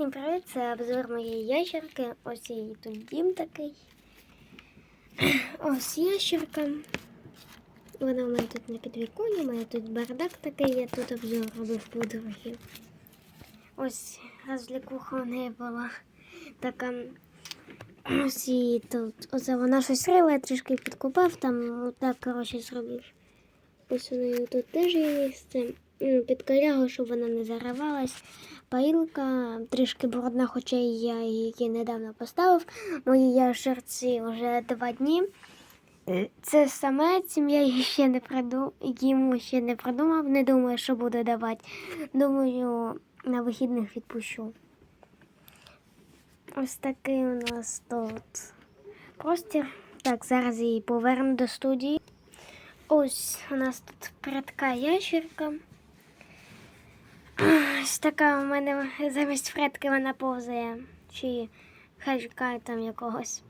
Всім привіт! Це обзор моєї ящерки. Ось її тут дім такий. Ось ящерка. Вона у мене тут на підвіконі, у мене тут бардак такий, я тут обзор робив подруги. Ось розвлікуха у неї була така. Ось її тут. Оце вона щось рила, я трішки підкупав, там отак, коротше, зробив. Ось у неї тут теж є місце. Під корягу, щоб вона не заривалась. Паїлка трішки брудна, хоча я її недавно поставив. Моїй ящерці вже два дні. Е, Це самець, я її ще не приду... йому ще не придумав. Не думаю, що буду давати. Думаю, на вихідних відпущу. Ось такий у нас тут простір. Так, зараз її поверну до студії. Ось у нас тут прядка ящерка. Ось така у мене замість фредки вона повзає. Чи хажка там якогось.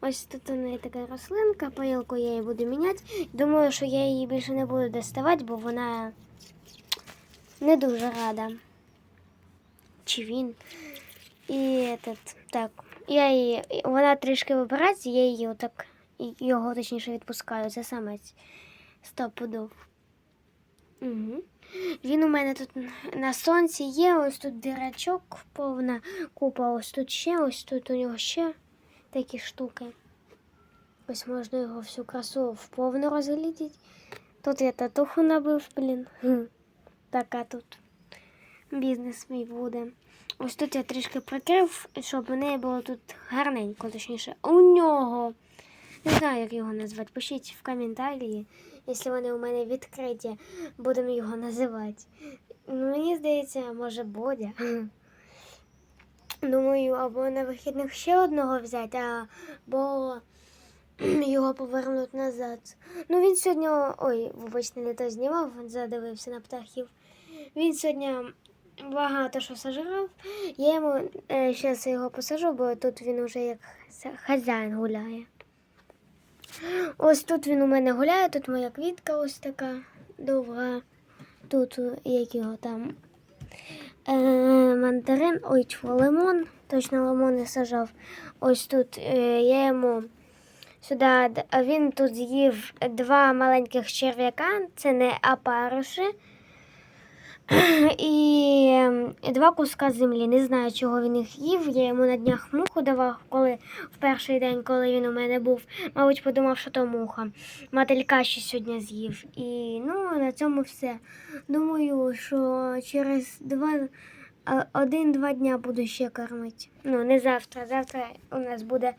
Ось тут у неї така рослинка, паїлку я її буду міняти. Думаю, що я її більше не буду доставати, бо вона не дуже рада. Чи він. І этот, так, я її, вона трішки вибирається, я її отак, його точніше відпускаю. Це самець. Стоп. Угу. Він у мене тут на сонці є, ось тут дирачок повна купа, ось тут ще, ось тут у нього ще такі штуки. Ось можна його всю красу вповну розглядіти. Тут я татуху набив, блін. Така тут бізнес мій буде. Ось тут я трішки прикрив, щоб у неї було тут гарненько, точніше, у нього. Не знаю, як його назвати. Пишіть в коментарі, якщо вони у мене відкриті, будемо його називати. Мені здається, може Бодя. Думаю, або на вихідних ще одного взяти, або його повернути назад. Ну він сьогодні, ой, вибачте, не то знімав, задивився на птахів. Він сьогодні багато що сожрав. Я йому е, зараз його посажу, бо тут він уже як хазяїн гуляє. Ось тут він у мене гуляє, тут моя квітка ось така довга. Тут е, як його там е, мандарин, ой, чого, лимон. Точно лимон не сажав. Ось тут е, я йому сюди, він тут з'їв два маленьких черв'яка, це не апариші. І, ем, два куска землі. Не знаю, чого він їх їв. Я йому на днях муху давав, коли в перший день, коли він у мене був, мабуть, подумав, що то муха. Мотилька ще сьогодні з'їв. І ну, на цьому все. Думаю, що через два. Один-два дня буду ще кормити. Ну, не завтра. Завтра у нас буде.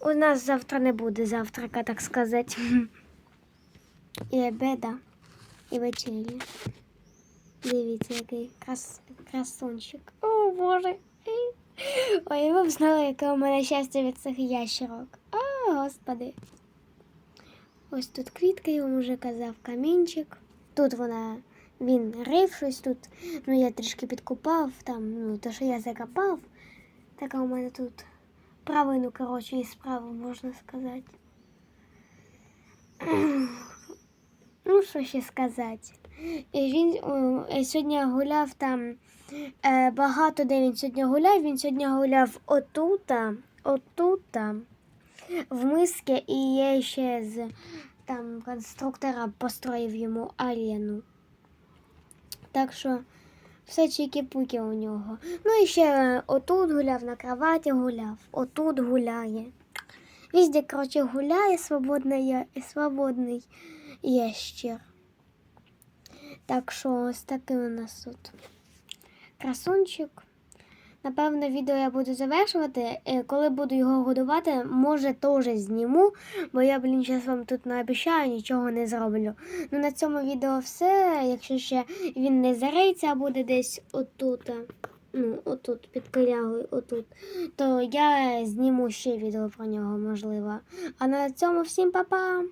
У нас завтра не буде завтрака, так сказати. І обеда, і вечері. Дивіться, який крас... красунчик. О, Боже. Ой, ви б знали, яке у мене щастя від цих ящерок. О, господи. Ось тут квітка, я вам вже казав, камінчик. Тут вона, він рив щось тут. Ну, я трішки підкупав там, ну, то, що я закопав. Така у мене тут правину, коротше, і справу, можна сказати. Ну, що ще сказати? І він о, е, сьогодні гуляв там е, багато де він сьогодні гуляв. Він сьогодні гуляв отута, отута, в миски, і я ще з там конструктора построїв йому аліну. Так що все чики-пуки у нього. Ну і ще е, отут гуляв, на кроваті гуляв, отут гуляє. Везде, коротше, гуляє свободний ящер. Так що ось такий у нас тут красунчик. Напевно, відео я буду завершувати. Е, Коли буду його годувати, може теж зніму, бо я, блін, зараз вам тут не обіцяю, нічого не зроблю. Ну на цьому відео все. Якщо ще він не зариється, а буде десь отут, ну, отут, під корягою, отут, то я зніму ще відео про нього, можливо. А на цьому всім па-па!